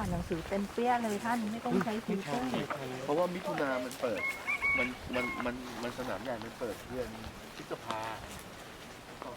ากดูเกี่ยวกันเลยนะเอนหนังสือเต็มเปี้ยเลยท่านไม่ต้องใช้ฟิลเตอร์เพราะว่ามิถุนามันเปิด มันมันมันมันสนามใหญ่มันเปิดเดือนพฤษภาได้ไหมไปก่อน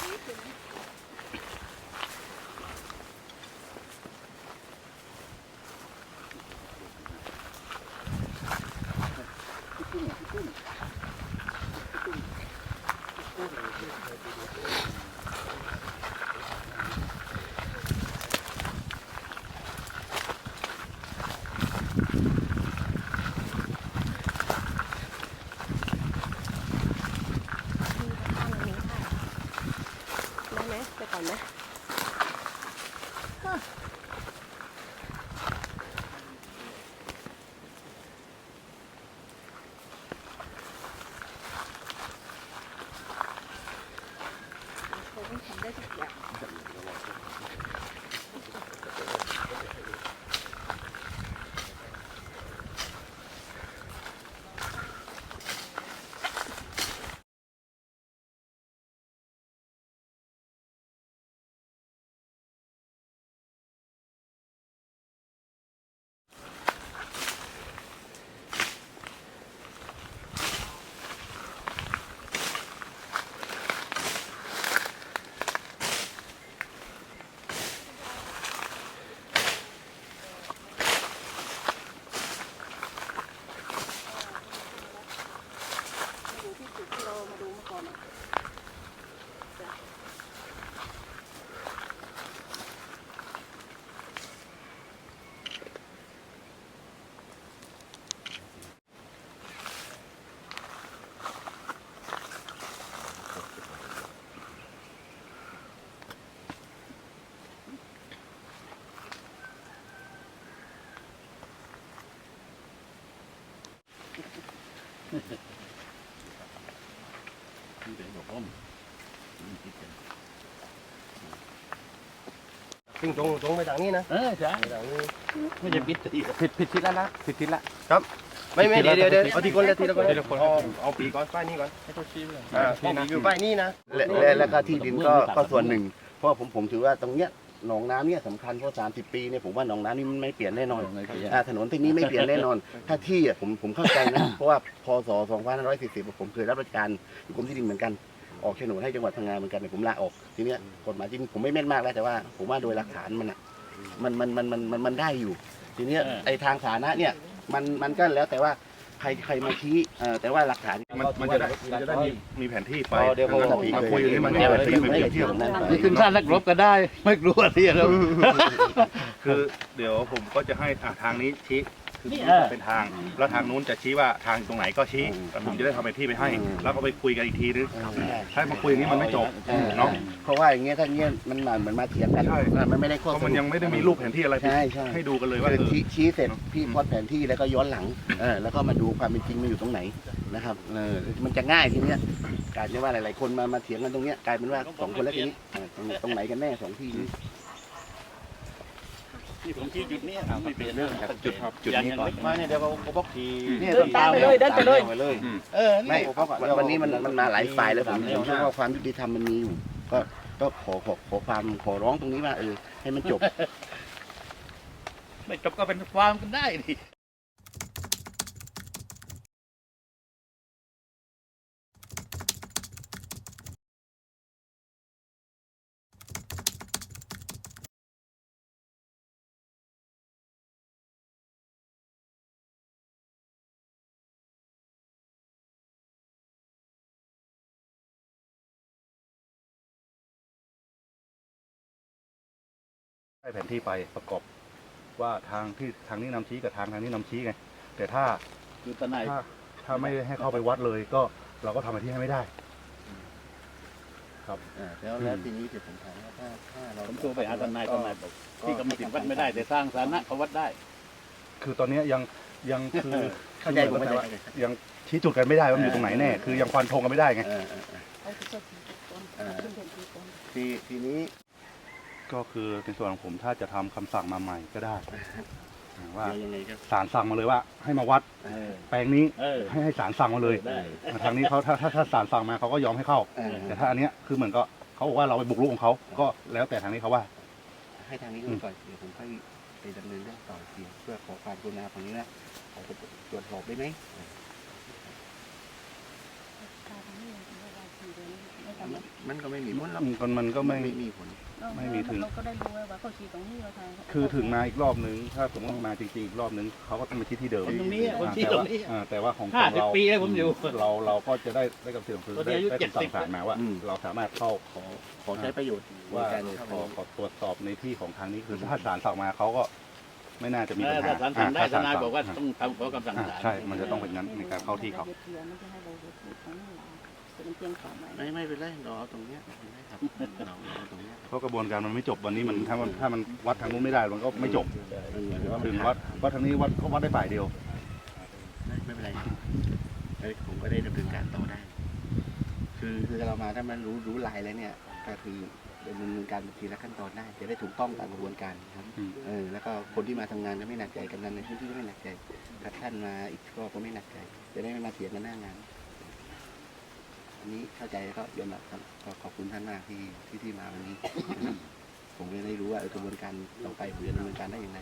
ഒന്ന് ไหมซึ่งตรงตรงไปทางนี้นะเออใช่ไปทางนี้ไม่ใช่ปิดตีผิดผิดทิศแล้วนะผิดทิศละครับ ไม่ไม่เดี๋ยวเดี๋ยวเดี๋ยวเอาทีคนละทีละคนทีละคนเอาเอาปีก่อนป้ายนี้ก่อนให้เขาชี้ไปเลยอ่าป้ายนี้นะและและและก็ที่ดินก็ก็ส่วนหนึ่ง เพราะผมผมถือว่าตรงเนี้ย หนองน้ำเนี่ยสำคัญเพราะ30ปีเนี่ยผมว่าหนองน้ำนี่มันไม่เปลี่ยนแน่นอนอ่าถนนเส้นนี้ไม่เปลี่ยนแน่นอน ถ้าที่อะผมผมเข้าใจนะ เพราะว่าพศ2540ผมเคยรับราชการอยู่กรมที่ดินเหมือนกัน ออกโฉนดให้จังหวัดพังงาเหมือนกันแต่ผมลาออกทีเนี้ยกฎหมายจริงผมไม่แม่นมากแล้วแต่ว่า ผมว่าโดยหลักฐานมันอะมันมันมันมันมันมันได้อยู่ ทีเนี้ยไอ้ทางสาธารณะเนี่ยมันมันก็แล้วแต่ว่า ใครใครมาชี้เอ่อแต่ว่าหลักฐาน มันมันจะได้มันจะได้มีมีแผนที่ไปเดี๋ยวเขามาคุยอย่างนี้มันมีแผนที่ไปเปรียบเทียบนี่ขึ้นชาตินักรบก็ได้ ไม่กลัวที่เราคือเดี๋ยวผมก็จะให้อะทางนี้ชี้ คือนี่ชี้เออ เป็นทาง แล้วทางนู้นจะชี้ว่าทางตรงไหนก็ชี้อืมแล้วผมจะได้ทำเป็นที่ไปให้อืมแล้วก็ไปคุยกันอีกทีนึงใช่ถ้ามาคุยอย่างนี้มันไม่จบใช่เนาะเพราะว่าอย่างเงี้ยถ้าอย่างเงี้ยมันเหมือนมาเถียงกันใช่มันไม่ได้ข้อเพราะสมันรุปยังไม่ได้มีรูปแผนที่อะไรใช่ใช่ ให้ดูกันเลยว่าคือเออ ชี้ชี้เสร็จพี่พอดแผนที่แล้วก็ย้อนหลังเออแล้วก็มาดูความเป็นจริงมันอยู่ตรงไหนนะครับเออมันจะง่ายทีเนี้ยกลายเป็นว่าหลายๆคนมามาเถียงกันตรงเนี้ยกลายเป็นว่าสองคนแล้วทีนี้เออตรงตรงไหนกันแน่สองที่นี้ ที่ผมชี้จุดนี้ไม่เป็นเรื่องจุดจุดนี้ก่อนมาเนี่ยเดี๋ยวเขาบอกทีเนี่ยเดินตามไปเลยเดินไปเลยไปเลยเออไม่นี่วันวันนี้มันมันมาหลายฝ่ายแล้วผมผมเชื่อว่าความยุติธรรมมันมีอยู่ ก็ก็ขอขอขอความขอร้องตรงนี้ว่าเออให้มันจบ ไม่จบก็เป็นฟาร์มกันได้ดิได้ แผนที่ไปประกอบว่าทางที่ทางนี้นำชี้กับทางทางนี้นำชี้ไงแต่ถ้าคือตอนไหนถ้าถ้าไม่ให้เข้าไปวัดเลย ก็เราก็ทำอะไรที่ให้ไม่ได้อ่าแล้วแล้วทีนี้เดี๋ยวผมถามว่าถ้าถ้าเราผมโทรไปหาทนายทนายบอกที่กรรมสิทธิ์วัดไม่ได้ แต่สร้างสาธารณะเขาวัดได้ คือตอนเนี้ยยังยังคือเข้าใจผมคือเข้าหใจมายความว่ายังชี้จุดกันไม่ได้ว่ามันอยู่ตรงไหนแน่คือยังฟันธงกันไม่ได้ไง เออเออเออเออทีทีนี้ ก็คือในส่วนของผมถ้าจะทำคำสั่งมาใหม่ก็ได้อ่าว่าเดี๋ยวยังไงก็ศาลสั่งมาเลยว่า ให้มาวัดเออแปลงนี้เออให้ให้ศาลสั่งมาเลยได้ทางนี้เขาถ้าถ้าถ้าศาลสั่งมาเขาก็ยอมให้เข้า เออแต่ถ้าอันเนี้ยคือเหมือนก็เขาบอกว่าเราไปบุกรุกของเขาก็แล้วแต่ทางนี้เขาว่า ให้ทางนี้ดูก่อนเดี๋ยวผมค่อยไปดำเนินเรื่องต่ออีกทีเพื่อขอความกรุณาฝั่งนี้นะขอไปตรวจสอบได้ไหม มันก็ไม่มีผลหรอกมันมันก็ไม่ ไม่มีผล ไม่มีถึง เราก็ได้รู้ว่าเขาฉีดตรงนี้เราทางคือถึงมาอีกรอบนึง ถ้าสมมติมาจริงๆอีกรอบนึงเขาก็ต้องมาชี้ที่เดิมคนตรงนี้อะคนอ่าชี้แต่ตรว่างนี้อ่าแต่ว่าของห้าของสิบเราปีแล้วผมอยู่เราเราก็จะได้ได้กับสิ่งคือตอนนี้ได้อายุได้คำสั่ง70ศาลมาว่าอืมเราสามารถเข้าขอขอใช้ประโยชน์ในว่าการเออเข้าขไปอขอตรวจสอบในที่ของทางนี้คือถ้าศาลสั่งมาเขาก็ไม่น่าจะมีปัญหาถ้าศาลสั่งได้อ่ทนายศลบอกว่าสั่งต้องทำขอคำสั่งอ่าศาลใช่ มันจะต้องเป็นงั้นในการเข้าที่เขา ไม่ไม่เป็นไรเราเอาตรงเนี้ยได้ครับเราเอาตรงเนี้ยเพราะกระบวนการมันไม่จบวันนี้มันถ้ามันถ้ามันวัดทางนู้นไม่ได้มันก็ไม่จบเออถึงวัดวัดทางนี้วัดก็วัดได้ฝ่ายเดียว ไม่ไม่เป็นไรเอ้ยผมก็ได้ดำเนินการต่อได้ คือคือเรามาถ้ามันรู้รู้ลายแล้วเนี่ย ก็คือดำเนินการทีละขั้นตอนได้จะได้ถูกต้องตามกระบวนการครับอืม เออแล้วก็คนที่มาทำงานก็ไม่หนักใจกำนันในพื้นที่ก็ไม่หนักใจถ้าท่านมาอีกก็ก็ไม่หนักใจ จะได้ไม่มาเถียงกันหน้างาน อันนี้เข้าใจแล้วก็ยอมรับครับก็ขอบคุณท่านมากที่ที่ที่มาวันนี้นะครับผมก็ได้รู้ว่าเออกระบวนการต่อไปผมจะดำเนินการได้อย่างไร